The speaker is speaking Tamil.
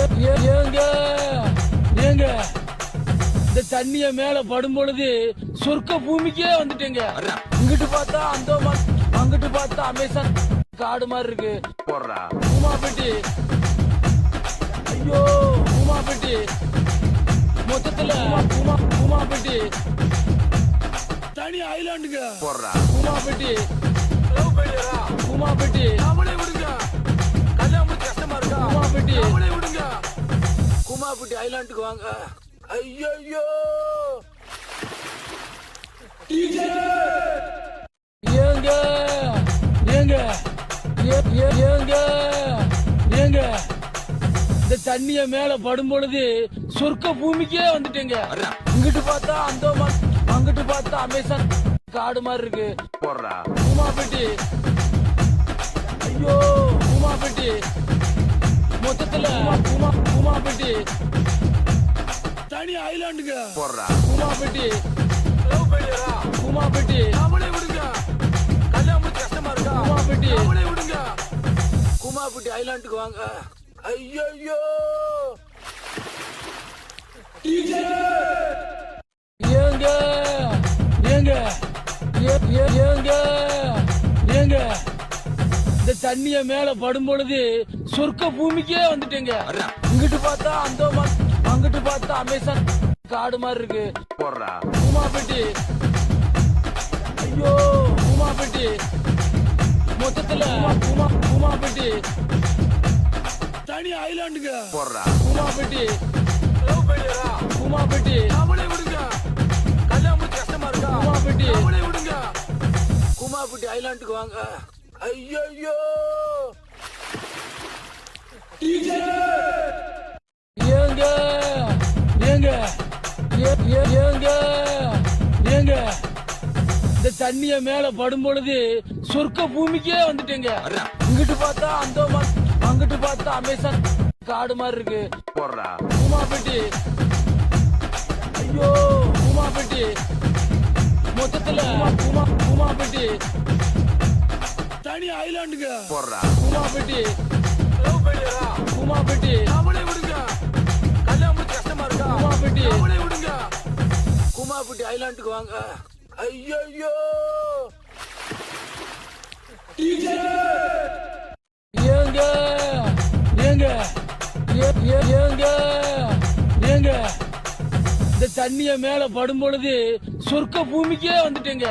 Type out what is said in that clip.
ஏங்க ஏங்க இந்த தண்ணிய மேல படும் பொழுது சொர்க்க பூமிக்கே வந்துட்டேங்க. இங்கிட்டு பார்த்தா அந்த அங்கிட்டு பார்த்தா அமேசான் காடு மாதிரி இருக்கு. போடுறா. உமாபெட்டி ஐயோ உமாபெட்டி மொத்தத்துல உமா உமாபெட்டி தனி ஐலாண்டுங்க. போடுறா. உமாபெட்டி குமாபுட்டி ஐலாண்டுக்கு வாங்க. ஐயோ ஏங்க ஏங்க ஏ- ஏ- ஏங்க ஏங்க. இந்த தண்ணிய மேல படும் பொழுது சொர்க்க பூமிக்கே வந்துட்டேங்க. இங்கிட்டு பார்த்தா அந்த அங்கிட்டு பார்த்தா அமேசான் காடு மாதிரி இருக்கு. போடுறா. உமாபெட்டி ஐயோ! தனி ஐலாண்டுங்க. போடுறா. உமாபெட்டி உமாபெட்டி அவளை விடுங்க. கல்யாணம் கஷ்டமா இருக்கா? உமாபெட்டி அவளை விடுங்க. குமாபுட்டி ஐலாண்டுக்கு வாங்க. ஐயோ ஏங்க. ஏங்க. ஏங்க. ஏங்க. இந்த தண்ணிய மேல படும் பொழுது சொர்க்க பூமிக்கே வந்துட்டேங்க. இங்கிட்டு பார்த்தா அந்த பார்த்தா அமேசான் காடு மாதிரி இருக்கு. போடுறா. உமாபெட்டி ஐயோ உமாபெட்டி மொத்தத்துல உமா உமாபெட்டி தனி ஐலாண்டுங்க. போடுறா. உமாபெட்டி உமாபெட்டி அவளை விடுங்க. கல்யாணம் முடிச்சு கஷ்டமா இருக்கா? உமாபெட்டி அவளை விடுங்க. குமாபுட்டி ஐலாண்டுக்கு வாங்க. ஐயோ ஏங்க ஏங்க ஏங்க இந்த தண்ணிய மேல படும் பொழுது சொர்க்க பூமிக்கே வந்துட்டேங்க. இங்கிட்டு பார்த்தா அந்த அங்கிட்டு பார்த்தா அமேசான் காடு மாதிரி இருக்கு. போடுறா உமாபெட்டி ஐயோ உமாபெட்டி மொத்தத்துல உமா உமாபெட்டி தனி ஐலாண்டுங்க. போடுறா உமாபெட்டி உமாபெட்டி குமாபுட்டி ஐலாண்டுக்கு வாங்க. ஐயோ ஏங்க ஏங்க ஏ- ஏ- ஏங்க ஏங்க. இந்த தண்ணிய மேல படும் பொழுது சொர்க்க பூமிக்கே வந்துட்டேங்க.